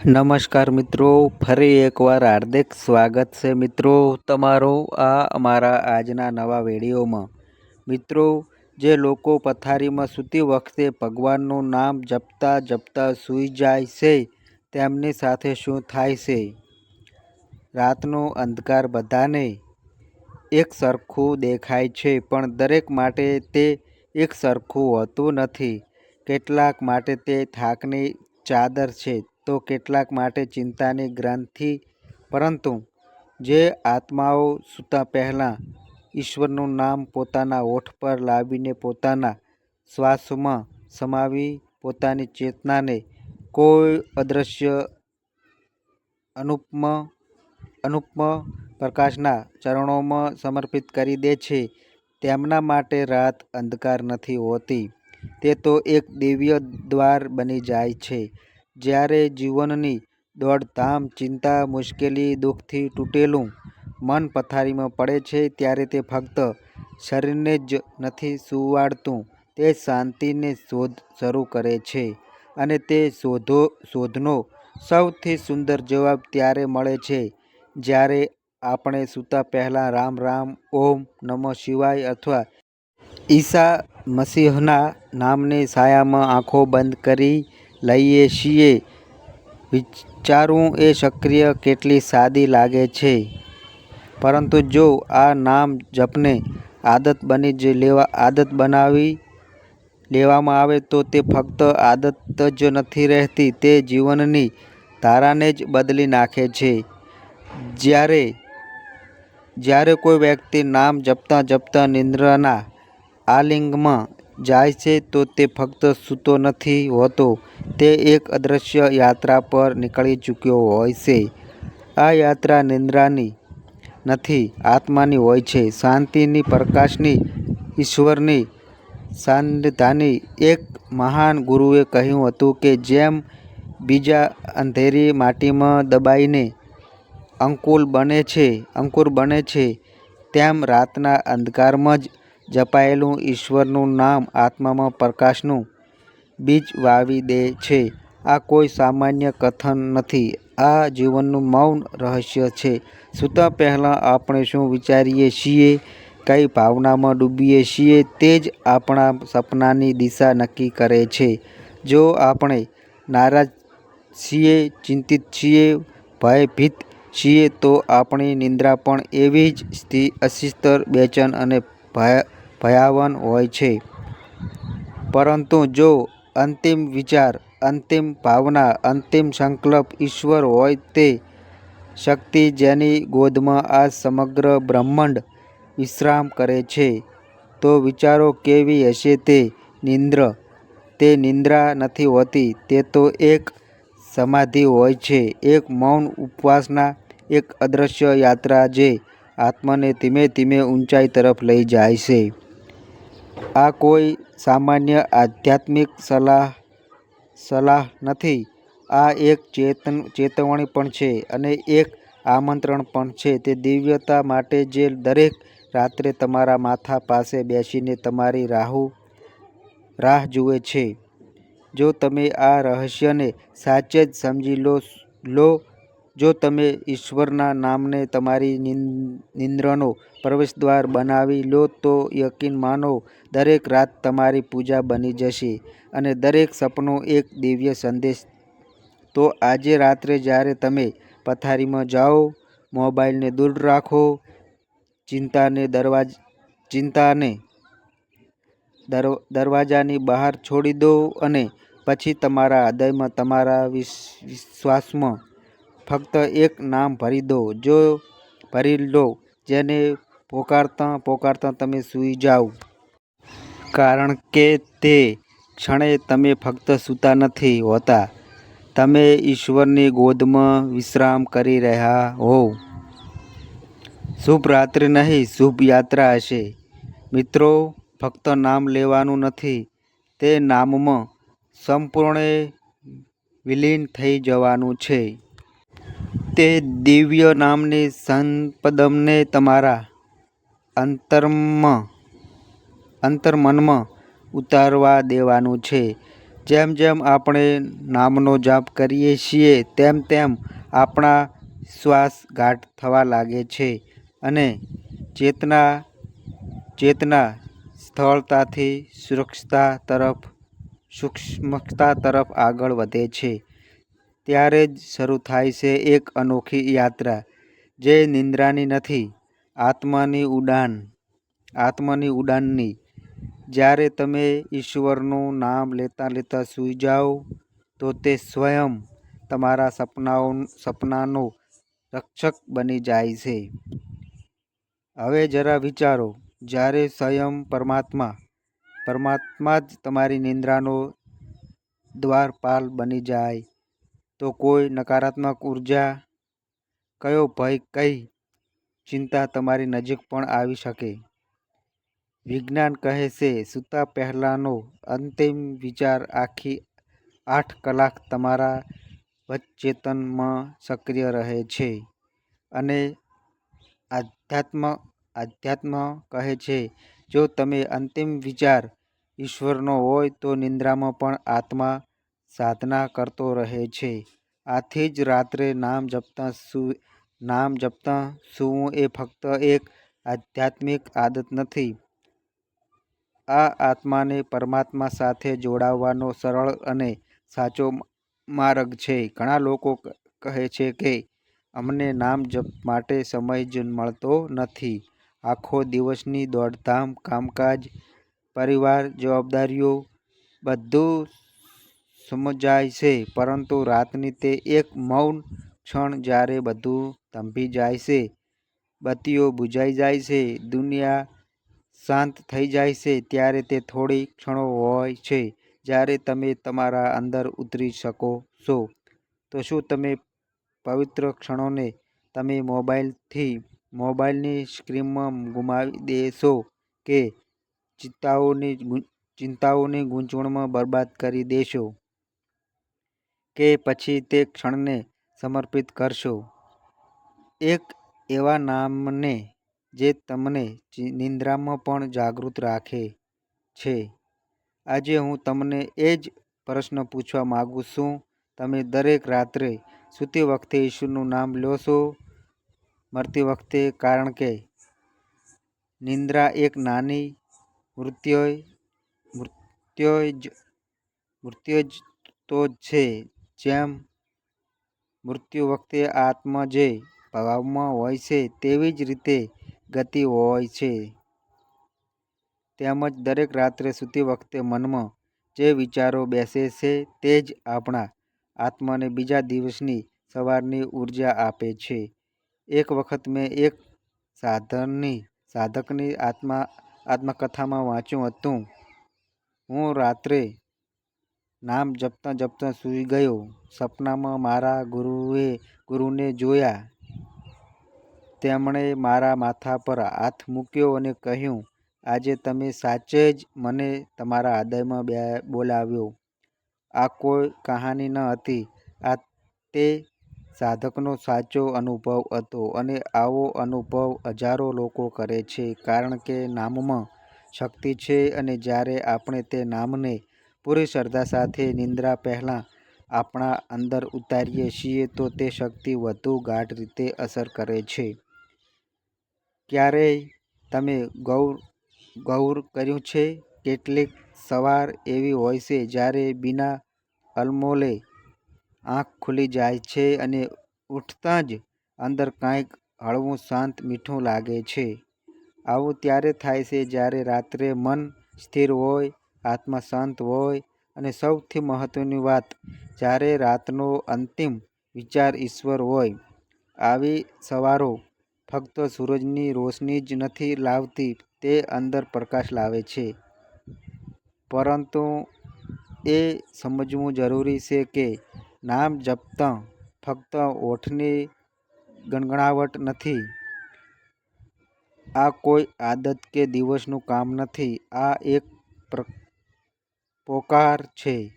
નમસ્કાર મિત્રો, ફરી એકવાર હાર્દિક સ્વાગત છે મિત્રો તમારો આ અમારા આજના નવા વિડીયોમાં. મિત્રો, જે લોકો પથારીમાં સૂતી વખતે ભગવાનનું નામ જપતા જપતા સૂઈ જાય છે, તેમની સાથે શું થાય છે? રાતનો અંધકાર બધાને એક સરખું દેખાય છે, પણ દરેક માટે તે એક સરખું હોતું નથી. કેટલાક માટે તે થાકની ચાદર છે તો કેટલાક માટે ચિંતાની ગ્રંથિ પરંતુ જે આત્માઓ સૂતા પહેલાં ઈશ્વરનું નામ પોતાના હોઠ પર લાવીને પોતાના શ્વાસમાં સમાવી પોતાની ચેતનાને કોઈ અદૃશ્ય અનુપમ અનુપમ પ્રકાશના ચરણોમાં સમર્પિત કરી દે છે. તેમના માટે રાત અંધકાર નથી હોતી. તે તો એક દિવ્ય દ્વાર બની જાય છે. જ્યારે જીવનની દોડધામ, ચિંતા, મુશ્કેલી, દુઃખથી તૂટેલું મન પથારીમાં પડે છે, ત્યારે તે ફક્ત શરીરને જ નથી સુવાડતું, તે શાંતિની શોધ શરૂ કરે છે અને તે શોધો, શોધનો સૌથી સુંદર જવાબ ત્યારે મળે છે જ્યારે આપણે સૂતા પહેલાં રામ રામ, ઓમ નમઃ શિવાય અથવા ઈસા મસીહના નામની છાયામાં આંખો બંધ કરી લઈએ છીએ. વિચારવું એ પ્રક્રિયા કેટલી સાદી લાગે છે. પરંતુ જો આ નામ જપને આદત બની જ લેવા, આદત બનાવી લેવામાં આવે તો તે ફક્ત આદત જ નથી રહેતી, તે જીવનની ધારાને જ બદલી નાખે છે. જ્યારે જ્યારે કોઈ વ્યક્તિ નામ જપતા જપતા નિંદ્રાના આલિંગમાં જાય છે તો તે ફક્ત સૂતો નથી હોતો. તે એક અદૃશ્ય યાત્રા પર નીકળી ચૂક્યો હોય છે. આ યાત્રા નિંદ્રાની નથી, આત્માની હોય છે. શાંતિની, પ્રકાશની, ઈશ્વરની સાન્નિધ્યની એક મહાન ગુરુએ કહ્યું હતું કે જેમ બીજા અંધેરી માટીમાં દબાઈને અંકુર બને છે, અંકુર બને છે, તેમ રાતના અંધકારમાં જ જપાયેલું ઈશ્વરનું નામ આત્મામાં પ્રકાશનું બીજ વાવી દે છે. આ કોઈ સામાન્ય કથન નથી. આ જીવનનું મૌન રહસ્ય છે. સૂતા પહેલાં આપણે શું વિચારીએ છીએ? કઈ ભાવનામાં ડૂબીએ છીએ? તે જ આપણા સપનાની દિશા નક્કી કરે છે. જો આપણે નારાજ છીએ, ચિંતિત છીએ, ભયભીત છીએ, તો આપણી નિંદ્રા પણ એવી જ અશિસ્તર બેચેન અને ભયાવહ હોય છે. પરંતુ જો અંતિમ વિચાર, અંતિમ ભાવના, અંતિમ સંકલ્પ ઈશ્વર હોય તે શક્તિ જેની ગોદમાં આ સમગ્ર બ્રહ્માંડ વિશ્રામ કરે છે, તો વિચારો કેવી હશે તે નિંદ્ર. તે નિંદ્રા નથી હોતી, તે તો એક સમાધિ હોય છે, એક મૌન ઉપવાસના એક અદૃશ્ય યાત્રા જે આત્માને ધીમે ધીમે ઊંચાઈ તરફ લઈ જાય છે. આ કોઈ સામાન્ય આધ્યાત્મિક સલાહ સલાહ નથી. આ એક ચેતન, ચેતવણી પણ છે અને એક આમંત્રણ પણ છે. તે દિવ્યતા માટે જે દરેક રાત્રે તમારા માથા પાસે બેસીને તમારી રાહુ, રાહ જુએ છે. જો તમે આ રહસ્યને સાચે જ સમજી લો લો જો તમે ઈશ્વરના નામને તમારી નિંદ્રનો પ્રવેશદ્વાર બનાવી લો તો યકીન માનો, દરેક રાત તમારી પૂજા બની જશે અને દરેક સપનું એક દિવ્ય સંદેશ. તો આજે રાત્રે જ્યારે તમે પથારીમાં જાઓ, મોબાઈલને દૂર રાખો, ચિંતાને દરવાજ, ચિંતાને દરવાજાની બહાર છોડી દો અને પછી તમારા હૃદયમાં તમારા વિશ્વાસમાં ફક્ત એક નામ ભરી દો. જો ભરી લો, જેને પોકારતા પોકારતા તમે સૂઈ જાઓ. કારણ કે તે ક્ષણે તમે ફક્ત સૂતા નથી હોતા. તમે ઈશ્વરની ગોદમાં વિશ્રામ કરી રહ્યા હોવ. શુભ રાત્રિ નહીં, શુભ યાત્રા હશે. મિત્રો, ફક્ત નામ લેવાનું નથી, તે નામમાં સંપૂર્ણ વિલીન થઈ જવાનું છે. તે દિવ્ય નામની સંપદમને તમારા અંતરમાં, અંતર્મનમાં ઉતારવા દેવાનું છે જેમ જેમ આપણે નામનો જાપ કરીએ છીએ, તેમ તેમ આપણા શ્વાસ ગાઢ થવા લાગે છે અને ચેતના ચેતના સ્થળતાથી સુરક્ષતા તરફ, સૂક્ષ્મતા તરફ આગળ વધે છે. ત્યારે જ શરૂ થાય છે એક અનોખી યાત્રા જે નિંદ્રાની નથી, આત્માની ઉડાન આત્માની ઉડાનની. જ્યારે તમે ઈશ્વરનું નામ લેતા લેતા સૂઈ જાઓ તો તે સ્વયં તમારા સપનાઓ સપનાનો રક્ષક બની જાય છે. હવે જરા વિચારો, જ્યારે સ્વયં પરમાત્મા પરમાત્મા જ તમારી નિંદ્રાનો દ્વારપાલ બની જાય તો કોઈ નકારાત્મક ઊર્જા, કયો ભય કઈ ચિંતા તમારી નજીક પણ આવી શકે? વિજ્ઞાન કહે છે સૂતા પહેલાંનો અંતિમ વિચાર આખી આઠ કલાક તમારા વચેતનમાં સક્રિય રહે છે અને આધ્યાત્મ આધ્યાત્મ કહે છે જો તમે અંતિમ વિચાર ઈશ્વરનો હોય તો નિંદ્રામાં પણ આત્મા સાધના કરતો રહે છે. આથી જ રાત્રે નામ જપતા નામ જપતા સૂવું એ ફક્ત એક આધ્યાત્મિક આદત નથી. આ આત્માને પરમાત્મા સાથે જોડાવવાનો સરળ અને સાચો માર્ગ છે. ઘણા લોકો કહે છે કે, અમને નામ જપ માટે સમય જ મળતો નથી. આખો દિવસની દોડધામ, કામકાજ, પરિવાર, જવાબદારીઓ બધું સમજાય છે પરંતુ રાતની તે એક મૌન ક્ષણ જ્યારે બધું થંભી જાય છે, બત્તીઓ બુઝાઈ જાય છે, દુનિયા શાંત થઈ જાય છે ત્યારે તે થોડી ક્ષણો હોય છે જ્યારે તમે તમારા અંદર ઉતરી શકો છો. તો શું તમે પવિત્ર ક્ષણોને તમે મોબાઈલથી મોબાઈલની સ્ક્રીનમાં ગુમાવી દેશો કે ચિંતાઓની ચિંતાઓની ગૂંચવણમાં બરબાદ કરી દેશો? કે પછી તે ક્ષણને સમર્પિત કરશો એક એવા નામને જે તમને નિંદ્રામાં પણ જાગૃત રાખે છે? આજે હું તમને એ જ પ્રશ્ન પૂછવા માગું છું. તમે દરેક રાત્રે સૂતી વખતે ઈશ્વરનું નામ લો છો મરતી વખતે? કારણ કે નિંદ્રા એક નાની તો જ તો છે જેમ મૃત્યુ વખતે આત્મા જે ભાવમાં હોય છે, તેવી જ રીતે ગતિ હોય છે. તેમજ દરેક રાત્રે સૂતી વખતે મનમાં જે વિચારો બેસે છે, તે જ આપણા આત્માને બીજા દિવસની સવારની ઊર્જા આપે છે. એક વખત મેં એક સાધનની, સાધકની આત્મા, આત્મકથામાં વાંચ્યું હતું. હું રાત્રે નામ જપતા જપતા સૂઈ ગયો. સપનામાં મારા ગુરુએ ગુરુને જોયા. તેમણે મારા માથા પર હાથ મૂક્યો અને કહ્યું, આજે તમે સાચે જ મને તમારા હૃદયમાં બે બોલાવ્યો. આ કોઈ કહાની ન હતી, આ તે સાધકનો સાચો અનુભવ હતો અને આવો અનુભવ હજારો લોકો કરે છે કારણ કે નામમાં શક્તિ છે અને જ્યારે આપણે તે નામને પૂરી શ્રદ્ધા સાથે નિંદ્રા પહેલાં આપણા અંદર ઉતારીએ છીએ તો તે શક્તિ વધુ ગાઢ રીતે અસર કરે છે. ક્યારેય તમે ગૌર ગૌર કર્યું છે? કેટલીક સવાર એવી હોય છે જ્યારે બિના અલમોલે આંખ ખુલી જાય છે અને ઉઠતાં જ અંદર કાંઈક હળવું શાંત મીઠું લાગે છે. આવું ત્યારે થાય છે જ્યારે રાત્રે મન સ્થિર હોય, આત્મા શાંત હોય અને સૌથી મહત્વની વાત, જ્યારે રાતનો અંતિમ વિચાર ઈશ્વર હોય. આવી સવારો ફક્ત સૂરજની રોશની જ નથી લાવતી, તે અંદર પ્રકાશ લાવે છે. પરંતુ એ સમજવું જરૂરી છે કે નામ જપતા ફક્ત ઓઠની ગણગણાવટ નથી. આ કોઈ આદત કે દિવસનું કામ નથી. આ એક પોકાર છે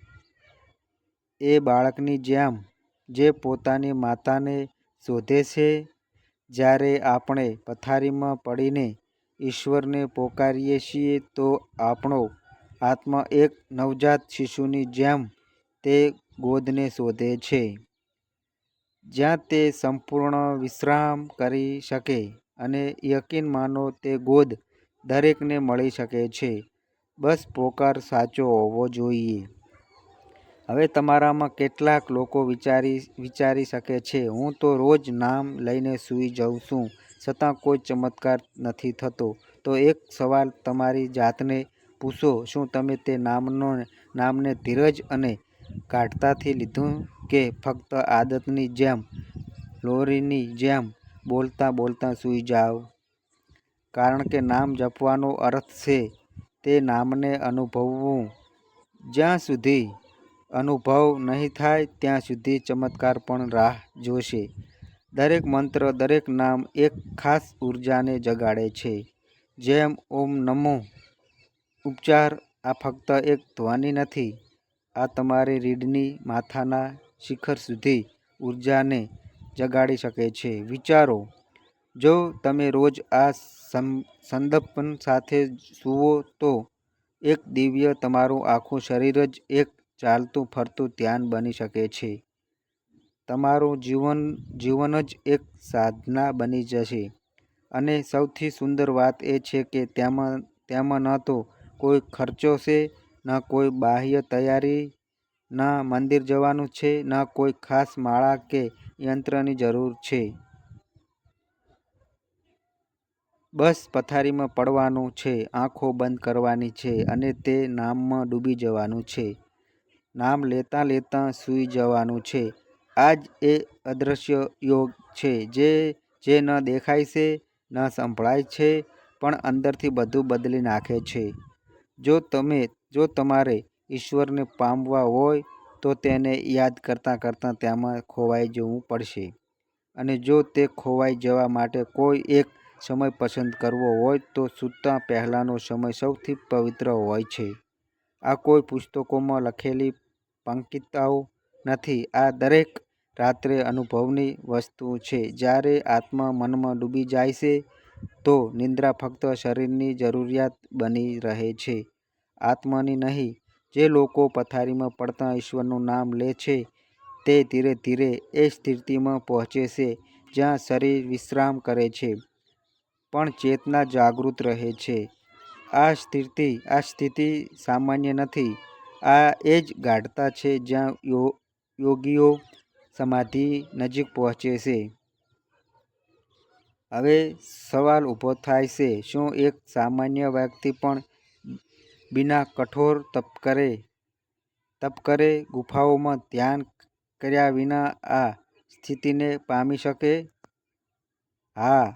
એ બાળકની જેમ જે પોતાની માતાને શોધે છે. જ્યારે આપણે પથારીમાં પડીને ઈશ્વરને પોકારીએ છીએ, તો આપણો આત્મા એક નવજાત શિશુની જેમ તે ગોદને શોધે છે, જ્યાં તે સંપૂર્ણ વિશ્રામ કરી શકે અને યકીન માનો તે ગોદ દરેકને મળી શકે છે બસ પોકાર સાચો હોવો જોઈએ. હવે તમારામાં કેટલાક લોકો વિચારી વિચારી શકે છે, હું તો રોજ નામ લઈને સૂઈ જાઉં છું, છતાં કોઈ ચમત્કાર નથી થતો. તો એક સવાલ તમારી જાતને પૂછો, શું તમે તે નામનો, નામને ધીરજ અને કાઢતાથી લીધું કે ફક્ત આદતની જેમ, લોરીની જેમ બોલતા બોલતા સૂઈ જાવ કારણ કે નામ જપવાનો અર્થ છે તે નામને અનુભવવું. જ્યાં સુધી અનુભવ નહીં થાય, ત્યાં સુધી ચમત્કાર પણ રાહ જોશે. દરેક મંત્ર, દરેક નામ એક ખાસ ઊર્જાને જગાડે છે. જેમ ઓમ નમો. ઉપચાર, આ ફક્ત એક ધ્વનિ નથી. આ તમારી રીઢની માથાના શિખર સુધી ઊર્જાને જગાડી શકે છે. વિચારો, જો તમે રોજ આ સંદર્ભ સાથે જુઓ તો એક દિવ્ય તમારું આખું શરીર જ એક ચાલતું ફરતું ધ્યાન બની શકે છે. તમારું જીવન જીવન જ એક સાધના બની જશે. અને સૌથી સુંદર વાત એ છે કે તેમાં ન તો કોઈ ખર્ચો છે, ન કોઈ બાહ્ય તૈયારી, ન મંદિર જવાનું છે, ન કોઈ ખાસ માળા કે યંત્રની જરૂર છે. બસ પથારીમાં પડવાનું છે, આંખો બંધ કરવાની છે અને તે નામમાં ડૂબી જવાનું છે. નામ લેતાં લેતાં સૂઈ જવાનું છે. આ જ એ અદૃશ્ય યોગ છે જે જે ન દેખાય છે, ન સંભળાય છે, પણ અંદરથી બધું બદલી નાખે છે. જો તમે, જો તમારે ઈશ્વરને પામવા હોય, તો તેને યાદ કરતાં કરતાં તેમાં ખોવાઈ જવું પડશે. અને જો તે ખોવાઈ જવા માટે કોઈ એક સમય પસંદ કરવો હોય તો સૂતા પહેલાંનો સમય સૌથી પવિત્ર હોય છે. આ કોઈ પુસ્તકોમાં લખેલી પંક્તિઓ નથી. આ દરેક રાત્રે અનુભવની વસ્તુ છે. જ્યારે આત્મા મનમાં ડૂબી જાય છે, તો નિંદ્રા ફક્ત શરીરની જરૂરિયાત બની રહે છે. આત્માની નહીં, જે લોકો પથારીમાં પડતા ઈશ્વરનું નામ લે છે, તે ધીરે ધીરે એ સ્થિતિમાં પહોંચે છે, જ્યાં શરીર વિશ્રામ કરે છે. પણ ચેતના જાગૃત રહે છે. આ સ્થિતિ આ સ્થિતિ સામાન્ય નથી. આ એ જ ગાઢતા છે જ્યાં યોગીઓ સમાધિ નજીક પહોંચે છે. હવે સવાલ ઊભો થાય છે, શું એક સામાન્ય વ્યક્તિ પણ બિના કઠોર તપ કરે, ગુફાઓમાં ધ્યાન કર્યા વિના આ સ્થિતિને પામી શકે? હા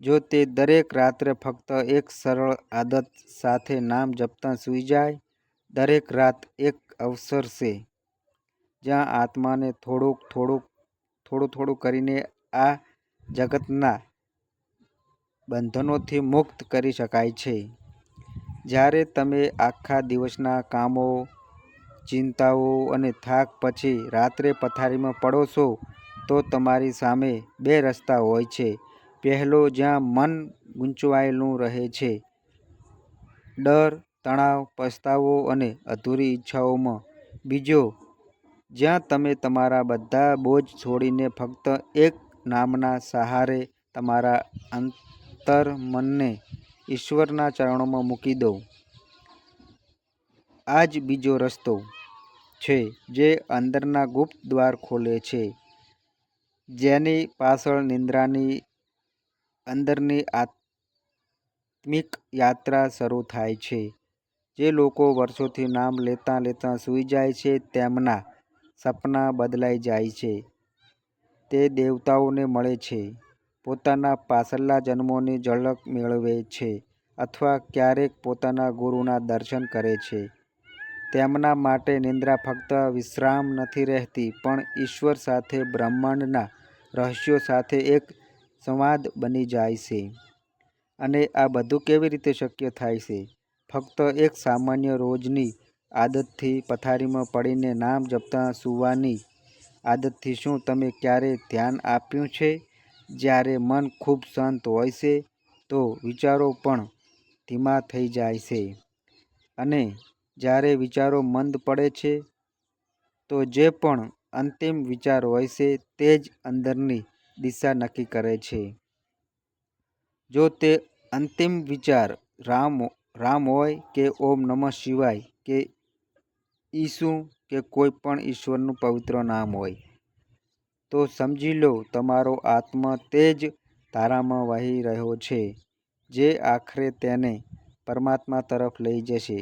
જો તે દરેક રાત્રે ફક્ત એક સરળ આદત સાથે નામ જપતા સૂઈ જાય, દરેક રાત એક અવસર છે. જ્યાં આત્માને થોડુંક થોડુંક, થોડું થોડું કરીને આ જગતના બંધનોથી મુક્ત કરી શકાય છે. જ્યારે તમે આખા દિવસના કામો, ચિંતાઓ અને થાક પછી રાત્રે પથારીમાં પડો છો, તો તમારી સામે બે રસ્તા હોય છે. પહેલો જ્યાં મન ગૂંચવાયેલું રહે છે. ડર, તણાવ, પસ્તાવો અને અધૂરી ઈચ્છાઓમાં. બીજો, જ્યાં તમે તમારા બધા બોજ છોડીને ફક્ત એક નામના સહારે તમારા અંતરમનને ઈશ્વરના ચરણોમાં મૂકી દો. આ જ બીજો રસ્તો છે જે અંદરના ગુપ્ત દ્વાર ખોલે છે. જેની પાછળ નિંદ્રાની અંદરની આત્મિક યાત્રા શરૂ થાય છે. જે લોકો વર્ષોથી નામ લેતાં લેતાં સૂઈ જાય છે, તેમના સપના બદલાઈ જાય છે. તે દેવતાઓને મળે છે. પોતાના પાછલા જન્મોની ઝલક મેળવે છે અથવા ક્યારેક પોતાના ગુરુના દર્શન કરે છે. તેમના માટે નિંદ્રા ફક્ત વિશ્રામ નથી રહેતી, પણ ઈશ્વર સાથે બ્રહ્માંડના રહસ્યો સાથે એક સંવાદ બની જાય છે. અને આ બધું કેવી રીતે શક્ય થાય છે? ફક્ત એક સામાન્ય રોજની આદતથી પથારીમાં પડીને નામ જપતા સૂવાની આદતથી શું તમે ક્યારે ધ્યાન આપ્યું છે? જ્યારે મન ખૂબ શાંત હોય છે, તો વિચારો પણ ધીમા થઈ જાય છે. અને જ્યારે વિચારો મંદ પડે છે, તો જે પણ અંતિમ વિચાર હોય છે, તે જ અંદરની દિશા નક્કી કરે છે. જો તે અંતિમ વિચાર રામ રામ હોય કે ઓમ નમઃ શિવાય કે ઈસુ કે કોઈ પણ ઈશ્વરનું પવિત્ર નામ હોય, તો સમજી લો તમારો આત્મા તે જ ધારામાં વહી રહ્યો છે જે આખરે તેને પરમાત્મા તરફ લઈ જશે.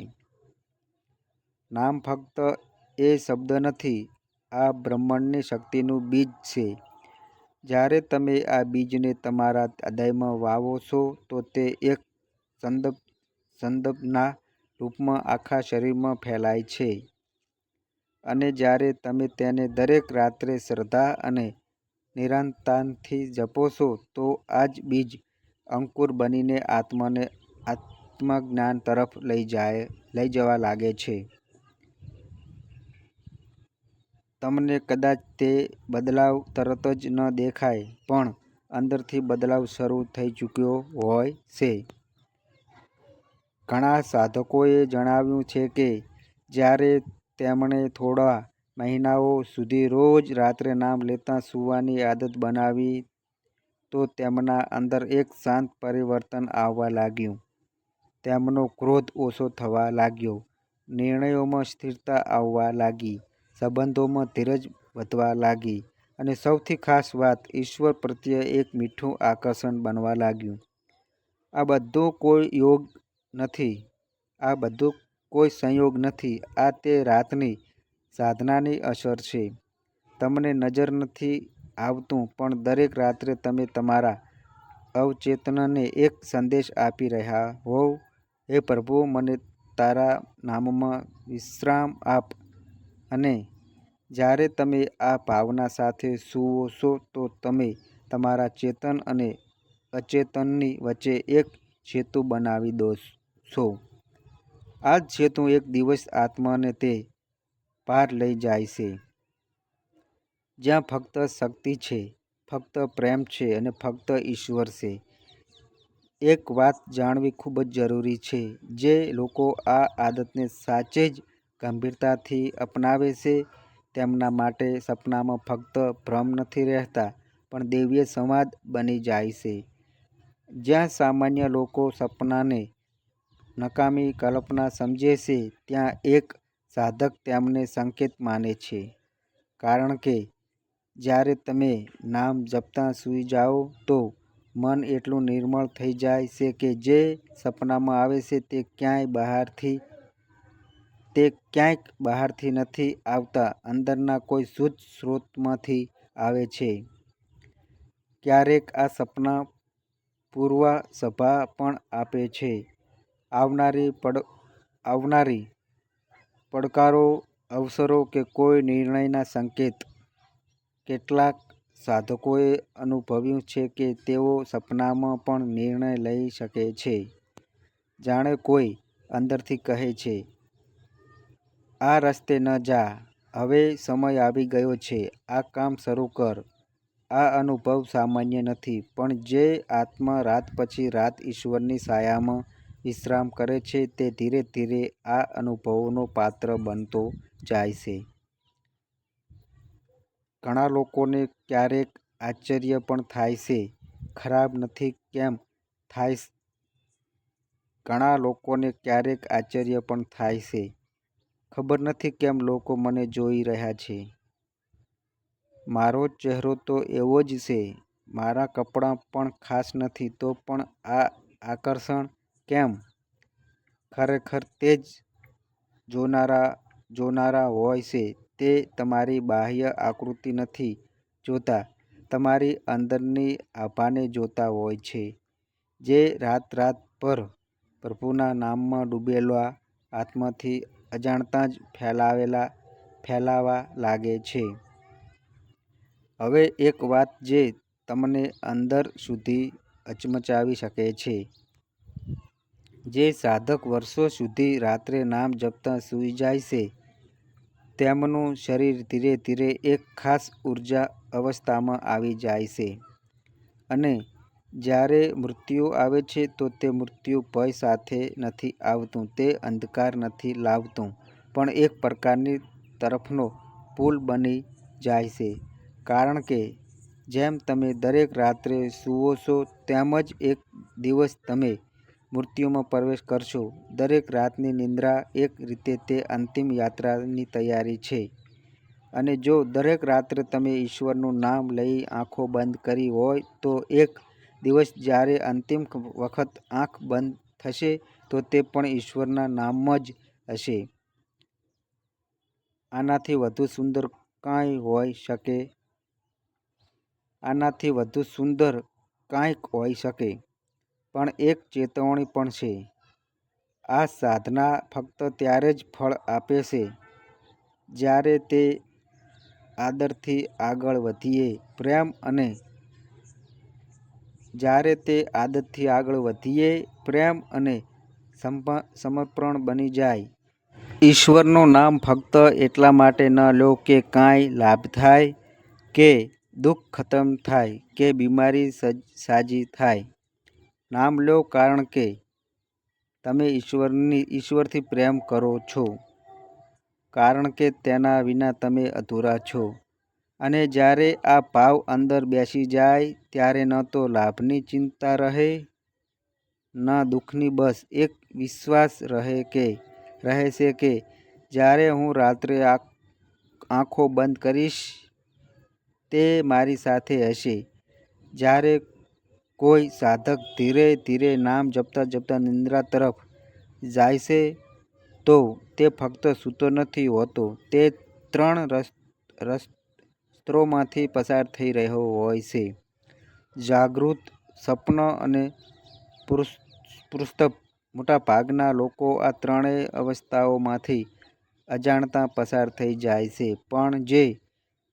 નામ ફક્ત એ શબ્દ નથી, આ બ્રહ્માંડની શક્તિનું બીજ છે. જ્યારે તમે આ બીજને તમારા હૃદયમાં વાવો છો તો તે એક સંદપ સંદપના રૂપમાં આખા શરીરમાં ફેલાય છે. અને જ્યારે તમે તેને દરેક રાત્રે શ્રદ્ધા અને નિરાંતાનથી જપો છો, તો આ જ બીજ અંકુર બનીને આત્માને આત્મજ્ઞાન તરફ લઈ જાય લઈ જવા લાગે છે. તમને કદાચ તે બદલાવ તરત જ ન દેખાય, પણ અંદરથી બદલાવ શરૂ થઈ ચૂક્યો હોય છે. ઘણા સાધકોએ જણાવ્યું છે કે જ્યારે તેમણે થોડા મહિનાઓ સુધી રોજ રાત્રે નામ લેતા સૂવાની આદત બનાવી, તો તેમના અંદર એક શાંત પરિવર્તન આવવા લાગ્યું. તેમનો ક્રોધ ઓછો થવા લાગ્યો, નિર્ણયોમાં સ્થિરતા આવવા લાગી, સંબંધોમાં ધીરજ વધવા લાગી અને સૌથી ખાસ વાત, ઈશ્વર પ્રત્યે એક મીઠું આકર્ષણ બનવા લાગ્યું. આ બધું કોઈ યોગ નથી, આ બધું કોઈ સંયોગ નથી, આ તે રાતની સાધનાની અસર છે. તમને નજર નથી આવતું, પણ દરેક રાત્રે તમે તમારા અવચેતનને એક સંદેશ આપી રહ્યા હોવ, હે પ્રભુ, મને તારા નામમાં વિશ્રામ આપ. અને જ્યારે તમે આ ભાવના સાથે સૂવો તો તમે તમારા ચેતન અને અચેતનની વચ્ચે એક સેતુ બનાવી દો છો. આ જ સેતુ એક દિવસ આત્માને તે પાર લઈ જાય છે જ્યાં ફક્ત શક્તિ છે, ફક્ત પ્રેમ છે અને ફક્ત ઈશ્વર છે. એક વાત જાણવી ખૂબ જ જરૂરી છે, જે લોકો આ આદતને સાચે જ ગંભીરતાથી અપનાવે છે, તેમના માટે સપનામાં ફક્ત ભ્રમ નથી રહેતા, પણ દૈવીય સંવાદ બની જાય છે. જ્યાં સામાન્ય લોકો સપનાને નકામી કલ્પના સમજે છે, ત્યાં એક સાધક તેમને સંકેત માને છે. કારણ કે જ્યારે તમે નામ જપતા સૂઈ જાઓ, તો મન એટલું નિર્મળ થઈ જાય છે કે જે સપનામાં આવે છે તે ક્યાંય બહારથી નથી આવતા, અંદરના કોઈ શુદ્ધ સ્રોતમાંથી આવે છે. ક્યારેક આ સપના પૂર્વાભાસ પણ આપે છે, આવનારી પડ આવનારી પડકારો, અવસરો કે કોઈ નિર્ણયના સંકેત. કેટલાક સાધકોએ અનુભવ્યું છે કે તેઓ સપનામાં પણ નિર્ણય લઈ શકે છે, જાણે કોઈ અંદરથી કહે છે, આ રસ્તે ન જા, હવે સમય આવી ગયો છે, આ કામ શરૂ કર. આ અનુભવ સામાન્ય નથી, પણ જે આત્મા રાત પછી રાત ઈશ્વરની સાયામાં વિશ્રામ કરે છે તે ધીરે ધીરે આ અનુભવોનો પાત્ર બનતો જાય છે. ઘણા લોકોને ક્યારેક આશ્ચર્ય પણ થાય છે, ખરાબ નથી કેમ થાય ઘણા લોકોને ક્યારેક આશ્ચર્ય પણ થાય છે, ખબર નથી કેમ લોકો મને જોઈ રહ્યા છે. મારો ચહેરો તો એવો જ છે, મારા કપડાં પણ ખાસ નથી, તો પણ આ આકર્ષણ કેમ? ખરેખર તે જ જોનારા જોનારા હોય છે તે તમારી બાહ્ય આકૃતિ નથી જોતા, તમારી અંદરની આભાને જોતા હોય છે, જે રાત-રાત પર પ્રભુના નામમાં ડૂબેલા આત્માથી અજાણતા જ ફેલાવેલા ફેલાવા લાગે છે. હવે એક વાત જે તમને અંદર સુધી હચમચાવી શકે છે. જે સાધક વર્ષો સુધી રાત્રે નામ જપતા સૂઈ જાય છે, તેમનું શરીર ધીરે ધીરે એક ખાસ ઊર્જા અવસ્થામાં આવી જાય છે. અને જ્યારે મૃત્યુ આવે છે તો તે મૃત્યુ ભય સાથે નથી આવતું, તે અંધકાર નથી લાવતું, પણ એક પ્રકારની તરફનો પુલ બની જાય છે. કારણ કે જેમ તમે દરેક રાત્રે સૂવો છો તેમ જ એક દિવસ તમે મૃત્યુમાં પ્રવેશ કરશો. દરેક રાતની નિંદ્રા એક રીતે તે અંતિમ યાત્રાની તૈયારી છે. અને જો દરેક રાત્રે તમે ઈશ્વરનું નામ લઈ આંખો બંધ કરી હોય તો એક દિવસ જ્યારે અંતિમ વખત આંખ બંધ થશે તો તે પણ ઈશ્વરના નામમાં જ હશે. આનાથી વધુ સુંદર કાંઈ હોઈ શકે? આનાથી વધુ સુંદર કાંઈક હોઈ શકે. પણ એક ચેતવણી પણ છે. આ સાધના ફક્ત ત્યારે જ ફળ આપે છે જ્યારે તે આદરથી આગળ વધીએ, પ્રેમ અને જ્યારે તે આદતથી આગળ વધીએ, પ્રેમ અને સમર્પણ બની જાય. ઈશ્વરનું નામ ફક્ત એટલા માટે ન લો કે કાંઈ લાભ થાય, કે દુઃખ ખતમ થાય, કે બીમારી સાજી થાય. નામ લો કારણ કે તમે ઈશ્વરની ઈશ્વરથી પ્રેમ કરો છો, કારણ કે તેના વિના તમે અધૂરા છો. અને જ્યારે આ ભાવ અંદર બેસી જાય ત્યારે ન તો લાભની ચિંતા રહે, ન દુઃખની બસ એક વિશ્વાસ રહે કે છે કે જ્યારે હું રાત્રે આંખો બંધ કરીશ, તે મારી સાથે હશે. જ્યારે કોઈ સાધક ધીરે ધીરે નામ જપતા જપતા નિંદ્રા તરફ જાય છે તો તે ફક્ત સૂતો નથી હોતો, તે ત્રણ સ્તરોમાંથી પસાર થઈ રહ્યો હોય છે: જાગૃત, સ્વપ્ન અને સુષુપ્ત. મોટાભાગના લોકો આ ત્રણેય અવસ્થાઓમાંથી અજાણતા પસાર થઈ જાય છે. પણ જે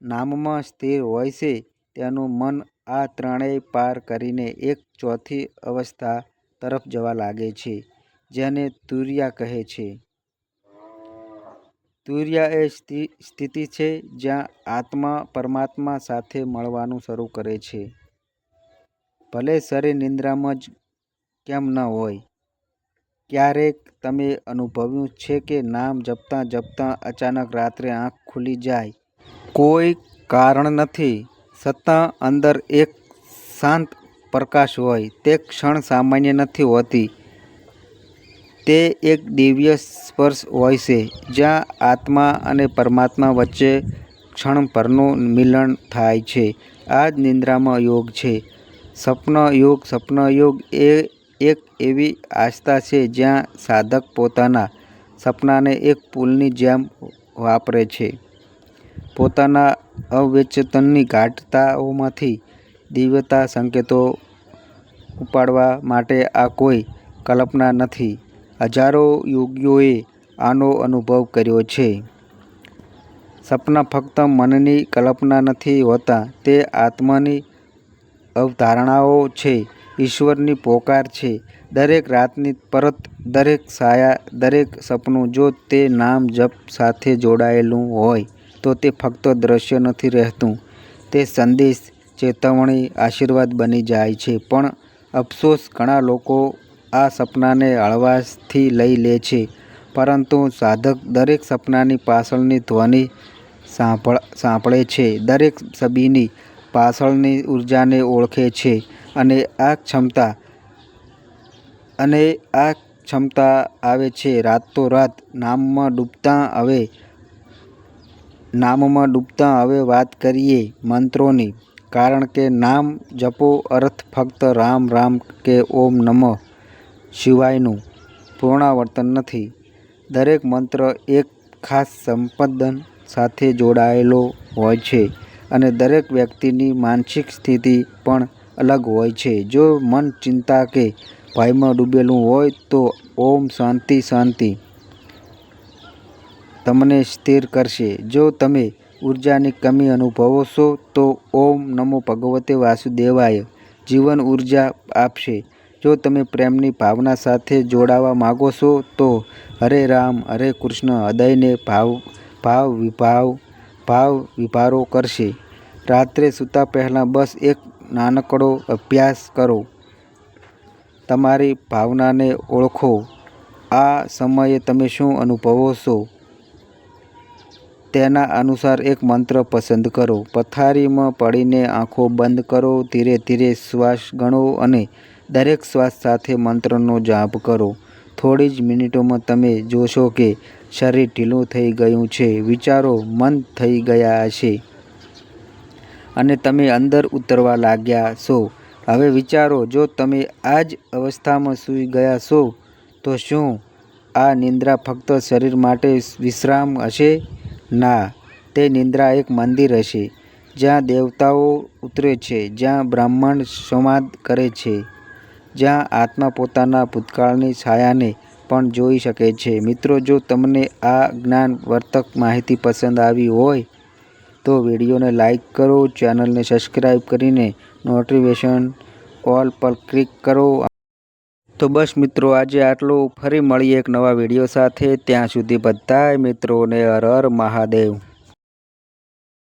નામમાં સ્થિર હોય છે તેનું મન આ ત્રણેય પાર કરીને એક ચોથી અવસ્થા તરફ જવા લાગે છે, જેને તુર્યા કહે છે. તુર્યા એ સ્થિતિ છે જ્યાં આત્મા પરમાત્મા સાથે મળવાનું શરૂ કરે છે, ભલે શરીર નિંદ્રામાં જ કેમ ન હોય. ક્યારેક તમે અનુભવ્યું છે કે નામ જપતા જપતા અચાનક રાત્રે આંખ ખુલી જાય? કોઈ કારણ નથી, છતાં અંદર એક શાંત પ્રકાશ હોય. તે ક્ષણ સામાન્ય નથી હોતી. તે એક દિવ્ય સ્પર્શ હોય છે, જ્યાં આત્મા અને પરમાત્મા વચ્ચે ક્ષણભરનું મિલન થાય છે. આ જ નિંદ્રામાં યોગ છે. સ્વપ્ન યોગ સ્વપ્ન યોગ એ એક એવી આસ્થા છે જ્યાં સાધક પોતાના સપનાને એક પુલની જેમ વાપરે છે. પોતાના અવચેતનની ગાઢતાઓમાંથી દિવ્યતા સંકેતો ઉપાડવા માટે. આ કોઈ કલ્પના નથી. હજારો યોગીઓએ આનો અનુભવ કર્યો છે. સપના ફક્ત મનની કલ્પના નથી હોતા, તે આત્માની અવધારણાઓ છે, ઈશ્વરની પોકાર છે. દરેક રાતની પરત, દરેક સાયા દરેક સપનું જો તે નામ જપ સાથે જોડાયેલું હોય તો તે ફક્ત દૃશ્ય નથી રહેતું, તે સંદેશ, ચેતવણી, આશીર્વાદ બની જાય છે. પણ અફસોસ, ઘણા લોકો આ સપનાને હળવાશથી લઈ લે છે. પરંતુ સાધક દરેક સપનાની પાછળની ધ્વનિ સાંભળ સાંભળે છે, દરેક સબીની પાછળની ઊર્જાને ઓળખે છે. અને આ ક્ષમતા અને આ ક્ષમતા આવે છે રાતોરાત. નામમાં ડૂબતા. હવે નામમાં ડૂબતા હવે વાત કરીએ મંત્રોની. કારણ કે નામ જપો અર્થ ફક્ત રામ રામ કે ઓમ નમઃ શિવાયનું પુનરાવર્તન નથી. દરેક મંત્ર એક ખાસ સંપાદન સાથે જોડાયેલો હોય છે, અને દરેક વ્યક્તિની માનસિક સ્થિતિ પણ અલગ હોય છે. જો મન ચિંતા કે ભયમાં ડૂબેલું હોય તો ઓમ શાંતિ શાંતિ તમને સ્થિર કરશે. જો તમે ઉર્જાની કમી અનુભવો છો તો ઓમ નમો ભગવતે વાસુદેવાય જીવન ઊર્જા આપશે. જો તમે પ્રેમની ભાવના સાથે જોડાવા માંગો છો, તો હરે રામ, હરે કૃષ્ણ હૃદયને ભાવ ભાવ વિભાવ, ભાવ વિભારો કરશે. રાત્રે સૂતા પહેલાં બસ એક નાનકડો અભ્યાસ કરો. તમારી ભાવનાને ઓળખો. આ સમયે તમે શું અનુભવો છો? તેના અનુસાર એક મંત્ર પસંદ કરો. પથારીમાં પડીને આંખો બંધ કરો. ધીરે ધીરે શ્વાસ ગણો અને દરેક શ્વાસ સાથે મંત્રનો જાપ કરો. થોડી જ મિનિટોમાં તમે જોશો કે શરીર ઢીલું થઈ ગયું છે. વિચારો મંદ થઈ ગયા હશે અને તમે અંદર ઉતરવા લાગ્યા છો. હવે વિચારો, જો તમે આ જ અવસ્થામાં સૂઈ ગયા છો, તો શું આ નિંદ્રા ફક્ત શરીર માટે વિશ્રામ હશે? ના, તે નિંદ્રા એક મંદિર હશે, જ્યાં દેવતાઓ ઉતરે છે, જ્યાં બ્રાહ્મણ સંવાદ કરે છે. જ્યાં આત્મા પોતાના ભૂતકાળની છાયાને પણ જોઈ શકે છે. મિત્રો, જો તમને આ જ્ઞાનવર્તક માહિતી પસંદ આવી હોય, તો વિડીયોને લાઇક કરો, ચેનલને સબસ્ક્રાઈબ કરીને નોટિફિકેશન ઓલ પર ક્લિક કરો. તો બસ મિત્રો, આજે આટલું. ફરી મળીએ એક નવા વીડિયો સાથે. ત્યાં સુધી બધાય મિત્રોને હર હર મહાદેવ.